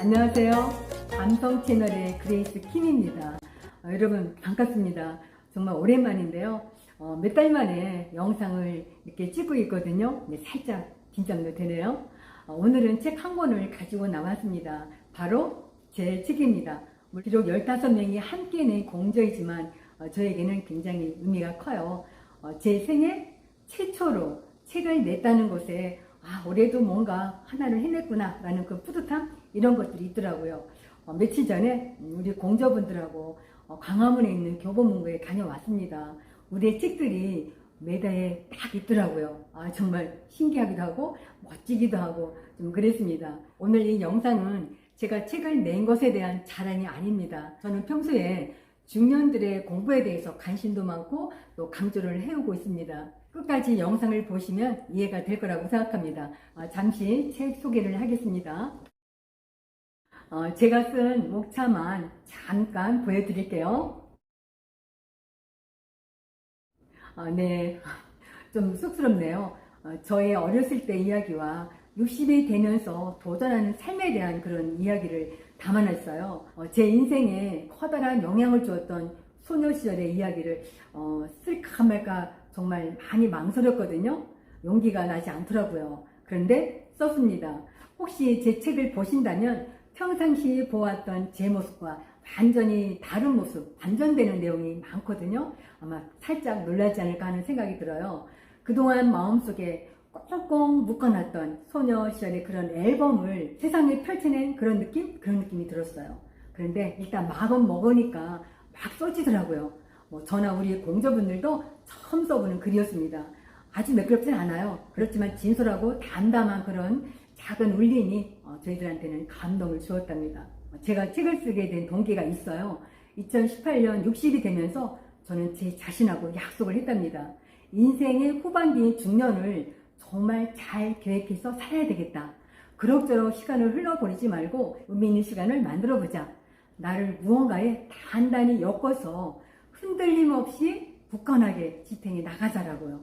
안녕하세요. 감성 채널의 그레이스 킴입니다. 어, 여러분 반갑습니다. 정말 오랜만인데요. 어, 몇 달 만에 영상을 이렇게 찍고 있거든요. 네, 살짝 긴장도 되네요. 어, 오늘은 책 한 권을 가지고 나왔습니다. 바로 제 책입니다. 뭐 비록 15명이 함께 낸 공저이지만 어, 저에게는 굉장히 의미가 커요. 어, 제 생애 최초로 책을 냈다는 것에 아, 올해도 뭔가 하나를 해냈구나 라는 그 뿌듯함 이런 것들이 있더라고요. 어, 며칠 전에 음, 우리 공저분들하고 어, 광화문에 있는 교보문고에 다녀왔습니다. 우리의 책들이 매달에 딱 있더라고요. 아, 정말 신기하기도 하고 멋지기도 하고 좀 그랬습니다. 오늘 이 영상은 제가 책을 낸 것에 대한 자랑이 아닙니다. 저는 평소에 중년들의 공부에 대해서 관심도 많고 또 강조를 해오고 있습니다. 끝까지 영상을 보시면 이해가 될 거라고 생각합니다. 아, 잠시 책 소개를 하겠습니다. 어, 제가 쓴 목차만 잠깐 보여드릴게요. 아, 네. 좀 쑥스럽네요. 어, 저의 어렸을 때 이야기와 60이 되면서 도전하는 삶에 대한 그런 이야기를 담아냈어요. 어, 제 인생에 커다란 영향을 주었던 소녀 시절의 이야기를 어, 쓸까 말까 정말 많이 망설였거든요. 용기가 나지 않더라고요. 그런데 썼습니다. 혹시 제 책을 보신다면 평상시 보았던 제 모습과 완전히 다른 모습, 반전되는 내용이 많거든요. 아마 살짝 놀라지 않을까 하는 생각이 들어요. 그동안 마음속에 꽁꽁 묶어놨던 소녀 시절의 그런 앨범을 세상에 펼쳐낸 그런 느낌? 그런 느낌이 들었어요. 그런데 일단 마음 먹으니까 막 써지더라고요. 뭐 저나 우리 공저분들도 처음 써보는 글이었습니다. 아주 매끄럽진 않아요. 그렇지만 진솔하고 담담한 그런 작은 울림이 어, 저희들한테는 감동을 주었답니다. 제가 책을 쓰게 된 동기가 있어요. 2018년 60이 되면서 저는 제 자신하고 약속을 했답니다. 인생의 후반기인 중년을 정말 잘 계획해서 살아야 되겠다. 그럭저럭 시간을 흘러버리지 말고 의미 있는 시간을 만들어 보자. 나를 무언가에 단단히 엮어서 흔들림 없이 굳건하게 지탱해 나가자라고요.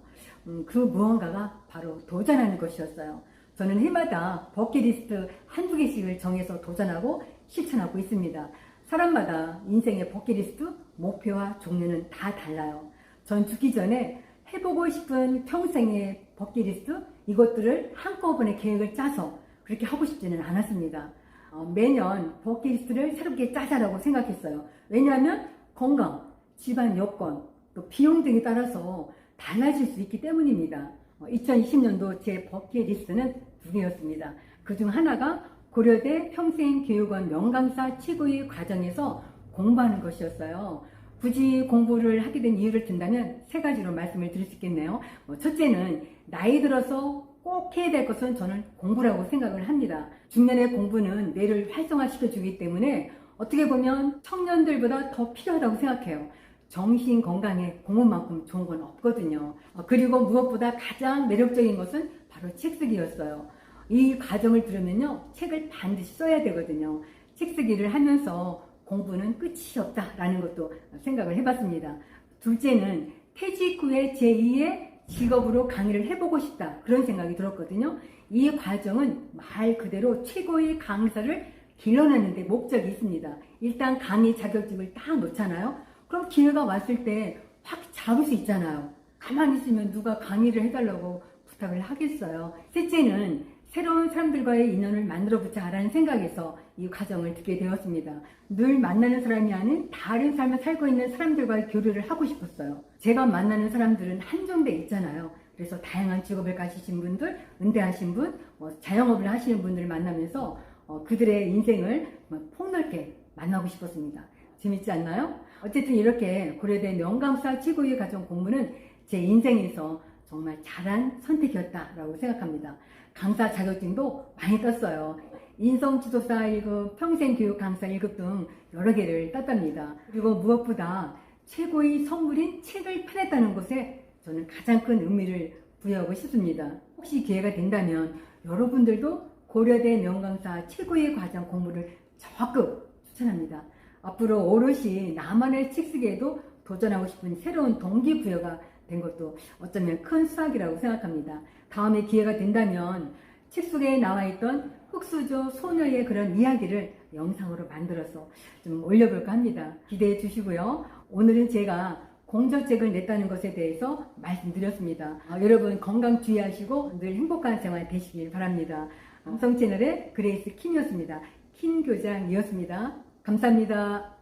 음, 그 무언가가 바로 도전하는 것이었어요. 저는 해마다 버킷리스트 한두 개씩을 정해서 도전하고 실천하고 있습니다. 사람마다 인생의 버킷리스트, 목표와 종류는 다 달라요. 전 죽기 전에 해보고 싶은 평생의 버킷리스트, 이것들을 한꺼번에 계획을 짜서 그렇게 하고 싶지는 않았습니다. 어, 매년 버킷리스트를 새롭게 짜자라고 생각했어요. 왜냐하면 건강, 집안 여건, 또 비용 등에 따라서 달라질 수 있기 때문입니다. 2020년도 제 버킷리스트는 두 개였습니다. 그중 하나가 고려대 평생교육원 명강사 최고의 과정에서 공부하는 것이었어요. 굳이 공부를 하게 된 이유를 든다면 세 가지로 말씀을 드릴 수 있겠네요. 뭐 첫째는 나이 들어서 꼭 해야 될 것은 저는 공부라고 생각을 합니다. 중년의 공부는 뇌를 활성화시켜 주기 때문에 어떻게 보면 청년들보다 더 필요하다고 생각해요. 정신 건강에 공부만큼 좋은 건 없거든요. 어, 그리고 무엇보다 가장 매력적인 것은 바로 책 쓰기였어요. 이 과정을 들으면요, 책을 반드시 써야 되거든요. 책 쓰기를 하면서 공부는 끝이 없다라는 것도 생각을 해봤습니다. 둘째는 퇴직 후에 제2의 직업으로 강의를 해보고 싶다. 그런 생각이 들었거든요. 이 과정은 말 그대로 최고의 강사를 길러내는데 목적이 있습니다. 일단 강의 자격증을 딱 놓잖아요. 그럼 기회가 왔을 때 확 잡을 수 있잖아요. 가만히 있으면 누가 강의를 해달라고 부탁을 하겠어요. 셋째는 새로운 사람들과의 인연을 만들어 보자라는 생각에서 이 과정을 듣게 되었습니다. 늘 만나는 사람이 아닌 다른 삶을 살고 있는 사람들과의 교류를 하고 싶었어요. 제가 만나는 사람들은 한정돼 있잖아요. 그래서 다양한 직업을 가지신 분들, 은퇴하신 분, 뭐 자영업을 하시는 분들을 만나면서 어, 그들의 인생을 폭넓게 만나고 싶었습니다. 재밌지 않나요? 어쨌든 이렇게 고려대 명강사 최고의 가정 공부는 제 인생에서 정말 잘한 선택이었다라고 생각합니다. 강사 자격증도 많이 떴어요. 인성지도사 1급, 평생교육 강사 1급 등 여러 개를 땄답니다. 그리고 무엇보다 최고의 선물인 책을 펴냈다는 것에 저는 가장 큰 의미를 부여하고 싶습니다. 혹시 기회가 된다면 여러분들도 고려대 명강사 최고의 과정 공부를 적극 추천합니다. 앞으로 오롯이 나만의 책 쓰기에도 도전하고 싶은 새로운 동기부여가 된 것도 어쩌면 큰 수학이라고 생각합니다. 다음에 기회가 된다면 책 속에 나와 있던 흑수저 소녀의 그런 이야기를 영상으로 만들어서 좀 올려볼까 합니다. 기대해 주시고요. 오늘은 제가 공저책을 냈다는 것에 대해서 말씀드렸습니다. 아, 여러분 건강 주의하시고 늘 행복한 생활 되시길 바랍니다. 삼성 채널의 그레이스 킴이었습니다. 킴 교장이었습니다. 감사합니다.